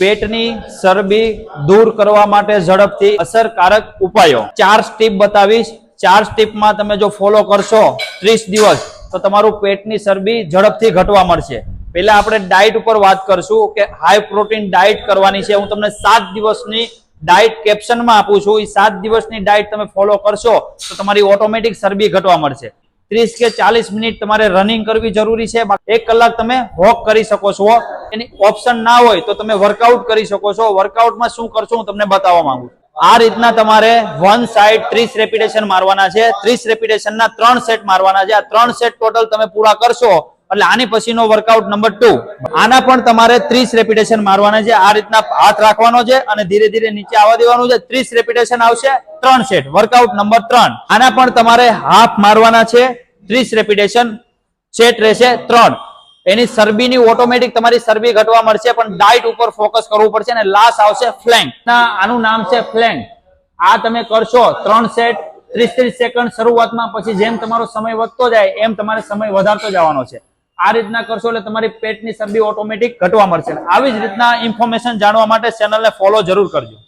પેટની ચરબી દૂર કરવા માટે ઝડપથી અસરકારક ઉપાયો. ચાર સ્ટીપ બતાવીશ. ચાર સ્ટીપમાં તમે જો ફોલો કરશો ત્રીસ દિવસ, તો તમારું પેટની ચરબી ઝડપથી ઘટવા મળશે પહેલા આપણે ડાયટ ઉપર વાત કરશું કે હાઈ પ્રોટીન ડાયટ કરવાની છે. હું તમને સાત દિવસની ડાયટ કેપ્શનમાં આપું છું. એ સાત દિવસની ડાયટ તમે ફોલો કરશો, તો તમારી ઓટોમેટિક ચરબી ઘટવા મળશે ત્રીસ કે ચાલીસ મિનિટ તમારે રનિંગ કરવી જરૂરી છે. એક કલાક તમે વોક કરી શકો છો. એની ઓપ્શન ના હોય તો તમે વર્કઆઉટ કરી શકો છો. વર્કઆઉટમાં શું કરશો હું તમને બતાવવા માંગુ આ રીતના તમારે વન સાઈડ ત્રીસ રેપિટેશન મારવાના છે. ત્રીસ રેપિટેશન ના ત્રણ સેટ મારવાના છે. આ ત્રણ સેટ ટોટલ તમે પૂરા કરશો એટલે આની પછીનો વર્કઆઉટ નંબર ટુ આના પણ તમારે ત્રીસ રેપિટેશન મારવાના છે. આ રીતના હાથ રાખવાનો છે અને ધીરે ધીરે નીચે આવવા દેવાનું છે. ત્રીસ રેપિટેશન આવશે, ત્રણ સેટ વર્કઆઉટ નંબર ત્રણ. આના પણ તમારે હાફ મારવાના છે. ત્રીસ રેપિટેશન સેટ રહેશે ત્રણ. એની ચરબીની ઓટોમેટિક તમારી ચરબી ઘટવા મળશે, પણ ડાયટ ઉપર ફોકસ કરવું પડશે અને લાસ્ટ આવશે ફ્લેંક. આનું નામ છે ફ્લેંક. આ તમે કરશો ત્રણ સેટ ત્રીસ ત્રીસ સેકન્ડ શરૂઆતમાં, પછી જેમ તમારો સમય વધતો જાય, એમ તમારે સમય વધારતો જવાનો છે. આ રીતના કરશો એટલે તમારી પેટની ચરબી ઓટોમેટિક ઘટવા મળશે. આવી જ રીતના ઇન્ફોર્મેશન જાણવા માટે ચેનલને ફોલો જરૂર કરજો.